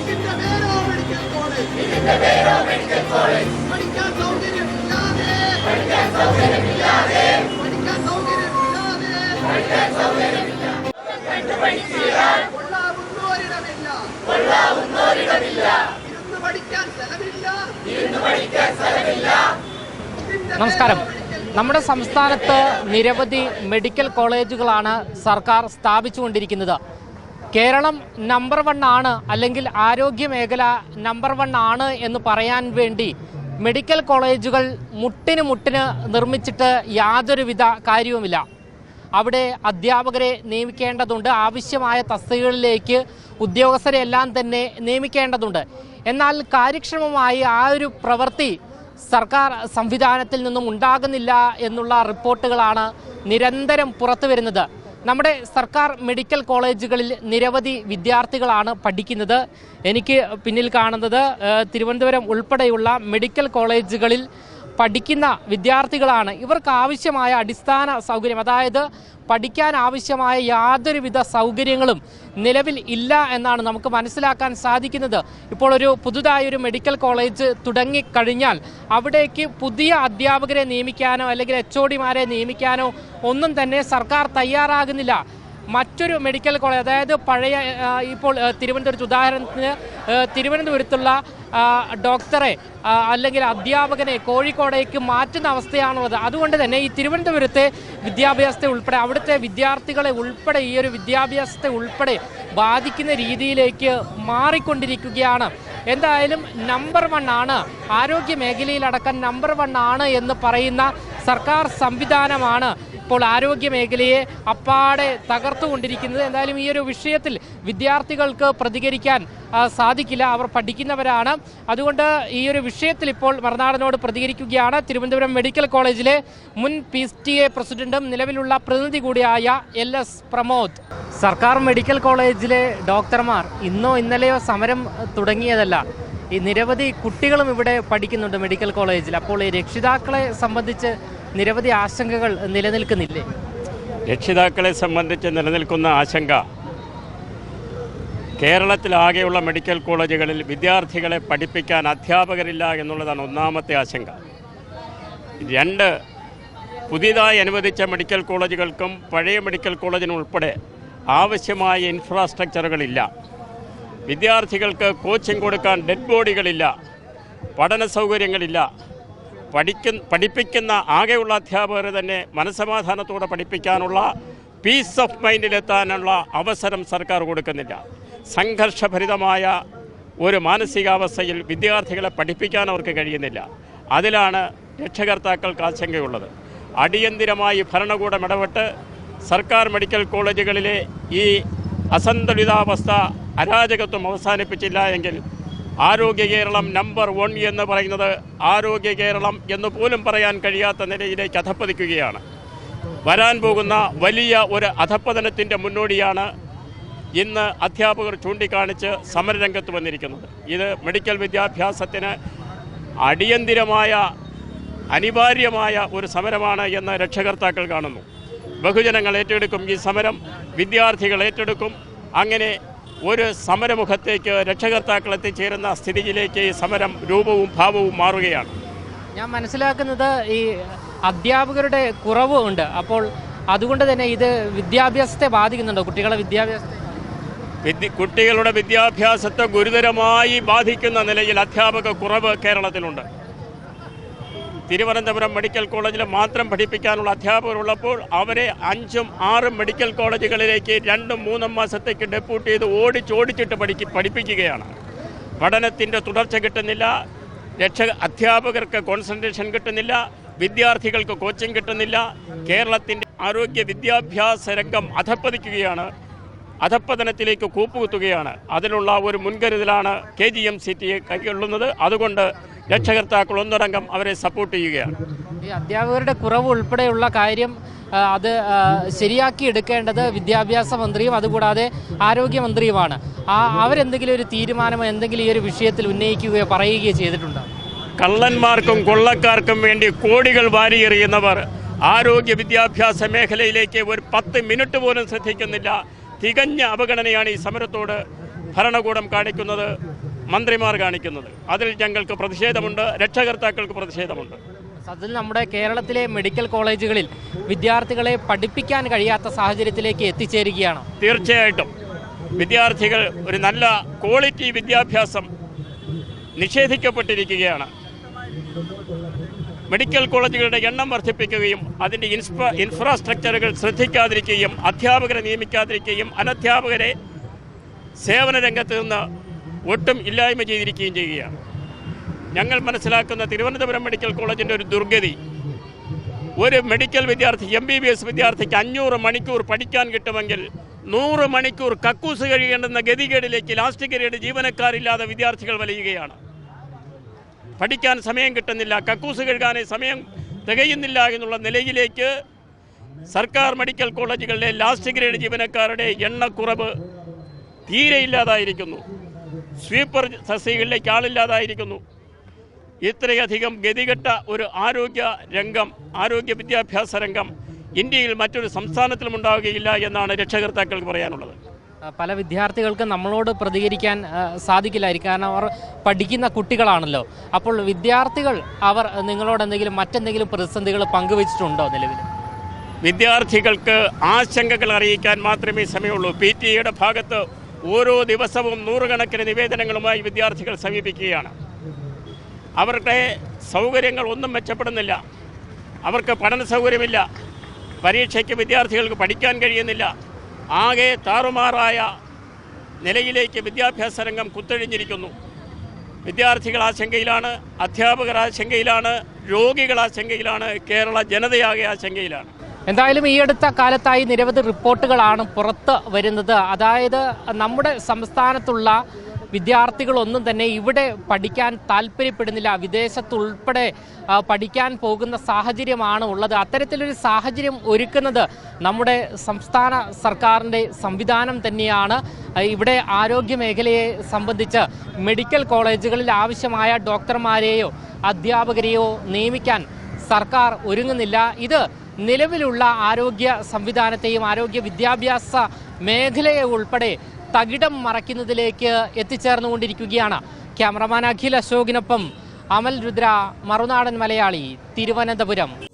ഇതിന്റെ പേരോ medical college ഇതിന്റെ പേരോ മെഡിക്കൽ കോളേജ് പഠിക്കാൻ സൗകര്യമില്ലാതെ. പഠിക്കാൻ സൗകര്യമില്ലാതെ. പഠിക്കാൻ സൗകര്യമില്ലാതെ. പഠിക്കാൻ സൗകര്യമില്ല. കൊള്ളാവുന്നോരിടമില്ല. കൊള്ളാവുന്നോരിടമില്ല. ഇരുന്ന് പഠിക്കാൻ സ്ഥലമില്ല. ഇരുന്ന് പഠിക്കാൻ സ്ഥലമില്ല. നമസ്കാരം. നമ്മുടെ സംസ്ഥാനത്ത് നിരവധി മെഡിക്കൽ കോളേജുകളാണ് സർക്കാർ സ്ഥാപിച്ചുകൊണ്ടിരിക്കുന്നത്. കേരളം നമ്പർ വൺ ആണ് അല്ലെങ്കിൽ ആരോഗ്യ മേഖല നമ്പർ വൺ ആണ് എന്ന് പറയാൻ വേണ്ടി മെഡിക്കൽ കോളേജുകൾ മുട്ടിന് മുട്ടിന് നിർമ്മിച്ചിട്ട് യാതൊരുവിധ കാര്യവുമില്ല. അവിടെ അധ്യാപകരെ നിയമിക്കേണ്ടതുണ്ട്. ആവശ്യമായ തസ്തികകളിലേക്ക് ഉദ്യോഗസ്ഥരെ എല്ലാം തന്നെ നിയമിക്കേണ്ടതുണ്ട്. എന്നാൽ കാര്യക്ഷമമായി ആ ഒരു പ്രവൃത്തി സർക്കാർ സംവിധാനത്തിൽ നിന്നും ഉണ്ടാകുന്നില്ല എന്നുള്ള റിപ്പോർട്ടുകളാണ് നിരന്തരം പുറത്തു വരുന്നത്. നമ്മുടെ സർക്കാർ മെഡിക്കൽ കോളേജുകളിൽ നിരവധി വിദ്യാർത്ഥികളാണ് പഠിക്കുന്നത്. എനിക്ക് പിന്നിൽ കാണുന്നത് തിരുവനന്തപുരം ഉൾപ്പെടെയുള്ള മെഡിക്കൽ കോളേജുകളിൽ പഠിക്കുന്ന വിദ്യാർത്ഥികളാണ്. ഇവർക്ക് ആവശ്യമായ അടിസ്ഥാന സൗകര്യം അതായത് പഠിക്കാൻ ആവശ്യമായ യാതൊരുവിധ സൗകര്യങ്ങളും നിലവിൽ ഇല്ല എന്നാണ് നമുക്ക് മനസ്സിലാക്കാൻ സാധിക്കുന്നത്. ഇപ്പോൾ ഒരു പുതുതായി ഒരു മെഡിക്കൽ കോളേജ് തുടങ്ങിക്കഴിഞ്ഞാൽ അവിടേക്ക് പുതിയ അധ്യാപകരെ നിയമിക്കാനോ അല്ലെങ്കിൽ എച്ച് ഒ ഡിമാരെ നിയമിക്കാനോ ഒന്നും തന്നെ സർക്കാർ തയ്യാറാകുന്നില്ല. മറ്റൊരു മെഡിക്കൽ കോളേജ് അതായത് പഴയ ഇപ്പോൾ തിരുവനന്തപുരത്ത് ഉദാഹരണത്തിന് തിരുവനന്തപുരത്തുള്ള ഡോക്ടറെ അല്ലെങ്കിൽ അധ്യാപകനെ കോഴിക്കോടേക്ക് മാറ്റുന്ന അവസ്ഥയാണുള്ളത്. അതുകൊണ്ട് തന്നെ ഈ തിരുവനന്തപുരത്തെ വിദ്യാഭ്യാസത്തെ ഉൾപ്പെടെ അവിടുത്തെ വിദ്യാർത്ഥികളെ ഉൾപ്പെടെ ഈ ഒരു വിദ്യാഭ്യാസത്തെ ഉൾപ്പെടെ ബാധിക്കുന്ന രീതിയിലേക്ക് മാറിക്കൊണ്ടിരിക്കുകയാണ്. എന്തായാലും നമ്പർ വൺ ആണ് ആരോഗ്യ മേഖലയിലടക്കം നമ്പർ വൺ ആണ് എന്ന് പറയുന്ന സർക്കാർ സംവിധാനമാണ് ഇപ്പോൾ ആരോഗ്യ മേഖലയെ അപ്പാടെ തകർത്തുകൊണ്ടിരിക്കുന്നത്. എന്തായാലും ഈ ഒരു വിഷയത്തിൽ വിദ്യാർത്ഥികൾക്ക് പ്രതികരിക്കാൻ സാധിക്കില്ല. അവർ പഠിക്കുന്നവരാണ്. അതുകൊണ്ട് ഈ ഒരു വിഷയത്തിൽ ഇപ്പോൾ മറുനാടനോട് പ്രതികരിക്കുകയാണ്. തിരുവനന്തപുരം മെഡിക്കൽ കോളേജിലെ മുൻ പി ടി എ പ്രസിഡന്റും നിലവിലുള്ള പ്രതിനിധി കൂടിയായ എൽ എസ് പ്രമോദ്. സർക്കാർ മെഡിക്കൽ കോളേജിലെ ഡോക്ടർമാർ ഇന്നോ ഇന്നലെയോ സമരം തുടങ്ങിയതല്ല. ഈ നിരവധി കുട്ടികളും ഇവിടെ പഠിക്കുന്നുണ്ട് മെഡിക്കൽ കോളേജിൽ. അപ്പോൾ ഈ രക്ഷിതാക്കളെ സംബന്ധിച്ച് നിരവധി ആശങ്കകൾ നിലനിൽക്കുന്നില്ലേ? രക്ഷിതാക്കളെ സംബന്ധിച്ച് നിലനിൽക്കുന്ന ആശങ്ക കേരളത്തിലാകെയുള്ള മെഡിക്കൽ കോളേജുകളിൽ വിദ്യാർത്ഥികളെ പഠിപ്പിക്കാൻ അധ്യാപകരില്ല എന്നുള്ളതാണ് ഒന്നാമത്തെ ആശങ്ക. രണ്ട് പുതിയതായി അനുവദിച്ച മെഡിക്കൽ കോളേജുകൾക്കും പഴയ മെഡിക്കൽ കോളേജിനും ഉൾപ്പെടെ ആവശ്യമായ ഇൻഫ്രാസ്ട്രക്ചറുകളില്ല. വിദ്യാർത്ഥികൾക്ക് കോച്ചിങ് കൊടുക്കാൻ ഡെഡ് ബോഡികളില്ല. പഠന സൗകര്യങ്ങളില്ല പഠിക്കുന്ന പഠിപ്പിക്കുന്ന ആകെയുള്ള അധ്യാപകരെ തന്നെ മനസ്സമാധാനത്തോടെ പഠിപ്പിക്കാനുള്ള പീസ് ഓഫ് മൈൻഡിലെത്താനുള്ള അവസരം സർക്കാർ കൊടുക്കുന്നില്ല. സംഘർഷഭരിതമായ ഒരു മാനസികാവസ്ഥയിൽ വിദ്യാർത്ഥികളെ പഠിപ്പിക്കാൻ അവർക്ക് കഴിയുന്നില്ല. അതിലാണ് രക്ഷകർത്താക്കൾക്ക് ആശങ്കയുള്ളത്. അടിയന്തിരമായി ഭരണകൂടം ഇടപെട്ട് സർക്കാർ മെഡിക്കൽ കോളേജുകളിലെ ഈ അസന്തുലിതാവസ്ഥ അരാജകത്വം അവസാനിപ്പിച്ചില്ല എങ്കിൽ ആരോഗ്യ കേരളം നമ്പർ വൺ എന്ന് പറയുന്നത് ആരോഗ്യ കേരളം എന്ന് പോലും പറയാൻ കഴിയാത്ത നിലയിലേക്ക് അധപ്പതിക്കുകയാണ്. വരാൻ പോകുന്ന വലിയ ഒരു അധപ്പതനത്തിന്റെ മുന്നോടിയാണ് ഇന്ന് അധ്യാപകർ ചൂണ്ടിക്കാണിച്ച് സമരരംഗത്ത് വന്നിരിക്കുന്നത്. ഇത് മെഡിക്കൽ വിദ്യാഭ്യാസത്തിന് അടിയന്തിരമായ അനിവാര്യമായ ഒരു സമരമാണ് എന്ന് രക്ഷകർത്താക്കൾ കാണുന്നു. ബഹുജനങ്ങൾ ഏറ്റെടുക്കും ഈ സമരം വിദ്യാർത്ഥികൾ ഏറ്റെടുക്കും. അങ്ങനെ ഒരു സമരമുഖത്തേക്ക് രക്ഷകർത്താക്കൾ എത്തിച്ചേരുന്ന സ്ഥിതിയിലേക്ക് ഈ സമരം രൂപവും ഭാവവും മാറുകയാണ്. ഞാൻ മനസ്സിലാക്കുന്നത് ഈ അധ്യാപകരുടെ കുറവ് ഉണ്ട്. അപ്പോൾ അതുകൊണ്ട് തന്നെ ഇത് വിദ്യാഭ്യാസത്തെ ബാധിക്കുന്നുണ്ടോ? കുട്ടികളെ വിദ്യാഭ്യാസത്തെ? വിദ്യ കുട്ടികളുടെ വിദ്യാഭ്യാസത്തെ ഗുരുതരമായി ബാധിക്കുന്ന നിലയിൽ അധ്യാപക കുറവ് കേരളത്തിലുണ്ട്. തിരുവനന്തപുരം മെഡിക്കൽ കോളേജിൽ മാത്രം പഠിപ്പിക്കാനുള്ള അധ്യാപകരുള്ളപ്പോൾ അവരെ അഞ്ചും ആറും മെഡിക്കൽ കോളേജുകളിലേക്ക് രണ്ടും മൂന്നും മാസത്തേക്ക് ഡെപ്യൂട്ട് ചെയ്ത് ഓടിച്ചോടിച്ചിട്ട് പഠിക്ക് പഠിപ്പിക്കുകയാണ്. പഠനത്തിന്റെ തുടർച്ച കിട്ടുന്നില്ല. രക്ഷ അധ്യാപകർക്ക് കോൺസെൻട്രേഷൻ കിട്ടുന്നില്ല. വിദ്യാർത്ഥികൾക്ക് കോച്ചിങ് കിട്ടുന്നില്ല. കേരളത്തിന്റെ ആരോഗ്യ വിദ്യാഭ്യാസ രംഗം അധപ്പതിക്കുകയാണ്. അധപ്പതനത്തിലേക്ക് കൂപ്പുകുത്തുകയാണ്. അതിനുള്ള ഒരു മുൻകരുതലാണ് K G M C T കൈക്കൊള്ളുന്നത്. അതുകൊണ്ട് രക്ഷകർത്താക്കൾ ഒന്നടങ്കം അവരെ സപ്പോർട്ട് ചെയ്യുകയാണ്. ഈ അധ്യാപകരുടെ കുറവ് ഉൾപ്പെടെയുള്ള കാര്യം അത് ശരിയാക്കി എടുക്കേണ്ടത് വിദ്യാഭ്യാസ മന്ത്രിയും അതുകൂടാതെ ആരോഗ്യമന്ത്രിയുമാണ്. ആ അവരെന്തെങ്കിലും ഒരു തീരുമാനമോ എന്തെങ്കിലും ഈ ഒരു വിഷയത്തിൽ ഉന്നയിക്കുകയോ പറയുകയോ ചെയ്തിട്ടുണ്ടോ? കള്ളന്മാർക്കും കൊള്ളക്കാർക്കും വേണ്ടി കോടികൾ വാരിയെറിയുന്നവർ ആരോഗ്യ വിദ്യാഭ്യാസ മേഖലയിലേക്ക് ഒരു പത്ത് മിനിറ്റ് പോലും ശ്രദ്ധിക്കുന്നില്ല. തികഞ്ഞ അവഗണനയാണ് ഈ സമരത്തോട് ഭരണകൂടം കാണിക്കുന്നത്. മന്ത്രിമാർ കാണിക്കുന്നത്. അതിൽ ഞങ്ങൾക്ക് പ്രതിഷേധമുണ്ട് രക്ഷകർത്താക്കൾക്ക് പ്രതിഷേധമുണ്ട്. അതിൽ നമ്മുടെ കേരളത്തിലെ മെഡിക്കൽ കോളേജുകളിൽ വിദ്യാർത്ഥികളെ പഠിപ്പിക്കാൻ കഴിയാത്ത സാഹചര്യത്തിലേക്ക് എത്തിച്ചേരുകയാണ്. തീർച്ചയായിട്ടും. വിദ്യാർത്ഥികൾ ഒരു നല്ല ക്വാളിറ്റി വിദ്യാഭ്യാസം നിഷേധിക്കപ്പെട്ടിരിക്കുകയാണ്. മെഡിക്കൽ കോളേജുകളുടെ എണ്ണം വർദ്ധിപ്പിക്കുകയും അതിന്റെ ഇൻഫ്രാ ഇൻഫ്രാസ്ട്രക്ചറുകൾ ശ്രദ്ധിക്കാതിരിക്കുകയും അധ്യാപകരെ നിയമിക്കാതിരിക്കുകയും അനധ്യാപകരെ സേവന രംഗത്ത് നിന്ന് ഒട്ടും ഇല്ലായ്മ ചെയ്തിരിക്കുകയും ചെയ്യുകയാണ് ഞങ്ങൾ മനസ്സിലാക്കുന്ന തിരുവനന്തപുരം മെഡിക്കൽ കോളേജിന്റെ ഒരു ദുർഗതി ഒരു മെഡിക്കൽ വിദ്യാർത്ഥി എം ബി ബി എസ് വിദ്യാർത്ഥിക്ക് അഞ്ഞൂറ് മണിക്കൂർ പഠിക്കാൻ കിട്ടുമെങ്കിൽ നൂറ് മണിക്കൂർ കക്കൂസ് കഴിയേണ്ടുന്ന ഗതികേടിലേക്ക് ലാസ്റ്റ് ഗ്രേഡ് ജീവനക്കാരില്ലാതെ വിദ്യാർത്ഥികൾ വലിയുകയാണ്. പഠിക്കാൻ സമയം കിട്ടുന്നില്ല കക്കൂസ് കഴുകാനേ സമയം തികയുന്നില്ല എന്നുള്ള നിലയിലേക്ക് സർക്കാർ മെഡിക്കൽ കോളേജുകളിലെ ലാസ്റ്റ് ഗ്രേഡ് ജീവനക്കാരുടെ എണ്ണക്കുറവ് തീരെ ഇല്ലാതായിരിക്കുന്നു. സ്വീപ്പർ സസ്യകളിലേക്ക് ആളില്ലാതായിരിക്കുന്നു. ഇത്രയധികം ഗതികെട്ട ഒരു ആരോഗ്യ രംഗം ആരോഗ്യ വിദ്യാഭ്യാസ രംഗം ഇന്ത്യയിൽ മറ്റൊരു സംസ്ഥാനത്തിലും ഉണ്ടാവുകയില്ല എന്നാണ് രക്ഷകർത്താക്കൾക്ക് പറയാനുള്ളത്. പല വിദ്യാർത്ഥികൾക്കും നമ്മളോട് പ്രതികരിക്കാൻ സാധിക്കില്ലായിരിക്കും. കാരണം അവർ പഠിക്കുന്ന കുട്ടികളാണല്ലോ. അപ്പോൾ വിദ്യാർത്ഥികൾ അവർ നിങ്ങളോട് എന്തെങ്കിലും മറ്റെന്തെങ്കിലും പ്രതിസന്ധികൾ പങ്കുവച്ചിട്ടുണ്ടോ നിലവിൽ? വിദ്യാർത്ഥികൾക്ക് ആശങ്കകൾ അറിയിക്കാൻ മാത്രമേ സമയമുള്ളൂ. പി ടി എയുടെ ഭാഗത്ത് ഓരോ ദിവസവും നൂറുകണക്കിന് നിവേദനങ്ങളുമായി വിദ്യാർത്ഥികൾ സമീപിക്കുകയാണ്. അവരുടെ സൗകര്യങ്ങൾ ഒന്നും മെച്ചപ്പെടുന്നില്ല. അവർക്ക് പഠന സൗകര്യമില്ല. പരീക്ഷയ്ക്ക് വിദ്യാർത്ഥികൾക്ക് പഠിക്കാൻ കഴിയുന്നില്ല. ആകെ താറുമാറായ നിലയിലേക്ക് വിദ്യാഭ്യാസ രംഗം കുത്തഴിഞ്ഞിരിക്കുന്നു. വിദ്യാർത്ഥികൾ ആശങ്കയിലാണ് അധ്യാപകർ ആശങ്കയിലാണ് രോഗികൾ ആശങ്കയിലാണ് കേരള ജനതയാകെ ആശങ്കയിലാണ്. എന്തായാലും ഈ അടുത്ത കാലത്തായി നിരവധി റിപ്പോർട്ടുകളാണ് പുറത്ത് വരുന്നത്. അതായത് നമ്മുടെ സംസ്ഥാനത്തുള്ള വിദ്യാർത്ഥികളൊന്നും തന്നെ ഇവിടെ പഠിക്കാൻ താല്പര്യപ്പെടുന്നില്ല. വിദേശത്തുൾപ്പെടെ പഠിക്കാൻ പോകുന്ന സാഹചര്യമാണ് ഉള്ളത്. അത്തരത്തിലൊരു സാഹചര്യം ഒരുക്കുന്നത് നമ്മുടെ സംസ്ഥാന സർക്കാരിന്റെ സംവിധാനം തന്നെയാണ്. ഇവിടെ ആരോഗ്യ മേഖലയെ സംബന്ധിച്ച് മെഡിക്കൽ കോളേജുകളിൽ ആവശ്യമായ ഡോക്ടർമാരെയോ അധ്യാപകരെയോ നിയമിക്കാൻ സർക്കാർ ഒരുങ്ങുന്നില്ല. ഇത് നിലവിലുള്ള ആരോഗ്യ സംവിധാനത്തെയും ആരോഗ്യ വിദ്യാഭ്യാസ മേഖലയെ ഉൾപ്പെടെ തകിടം മറയ്ക്കുന്നതിലേക്ക് എത്തിച്ചേർന്നുകൊണ്ടിരിക്കുകയാണ്. ക്യാമറമാൻ അഖിൽ അശോകിനൊപ്പം അമൽ രുദ്ര മറുനാടൻ മലയാളി തിരുവനന്തപുരം.